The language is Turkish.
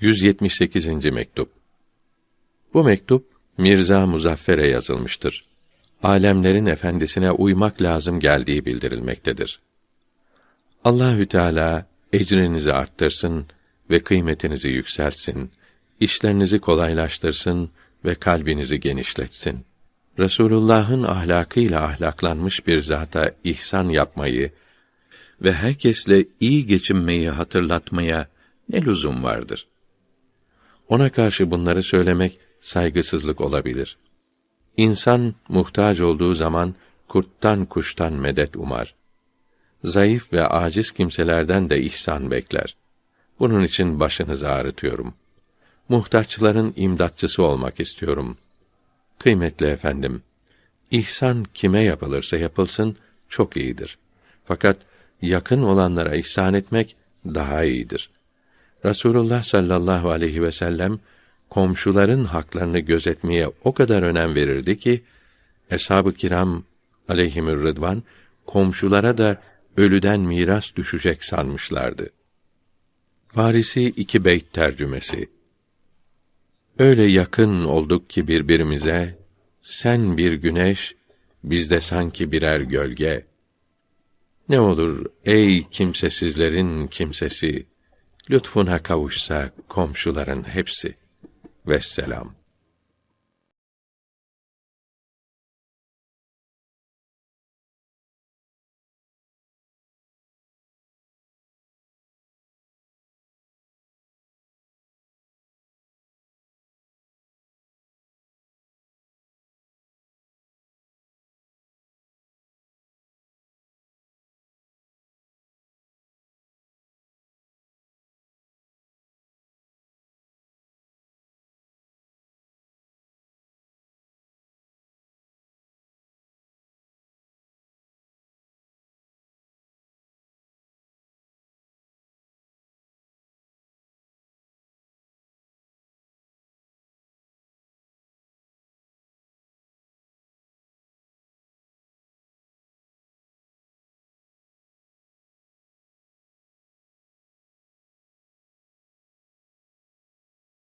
178. mektup. Bu mektup Mirza Muzaffer'e yazılmıştır. Alemlerin efendisine uymak lazım geldiği bildirilmektedir. Allahü Teala ecrinizi arttırsın ve kıymetinizi yükseltsin. işlerinizi kolaylaştırsın ve kalbinizi genişletsin. Resulullah'ın ahlakıyla ahlaklanmış bir zata ihsan yapmayı ve herkesle iyi geçinmeyi hatırlatmaya ne lüzum vardır? Ona karşı bunları söylemek saygısızlık olabilir. İnsan muhtaç olduğu zaman kurttan kuştan medet umar. Zayıf ve aciz kimselerden de ihsan bekler. Bunun için başınızı ağrıtıyorum. Muhtaçların imdatçısı olmak istiyorum. Kıymetli efendim, ihsan kime yapılırsa yapılsın çok iyidir. Fakat yakın olanlara ihsan etmek daha iyidir. Rasulullah sallallahu aleyhi ve sellem komşuların haklarını gözetmeye o kadar önem verirdi ki eshab-ı kiram aleyhimür rıdvan komşulara da ölüden miras düşecek sanmışlardı. Farisi iki beyt tercümesi. Öyle yakın olduk ki birbirimize, sen bir güneş, biz de sanki birer gölge. Ne olur ey kimsesizlerin kimsesi, lütfuna kavuşsa komşuların hepsi. Vesselam.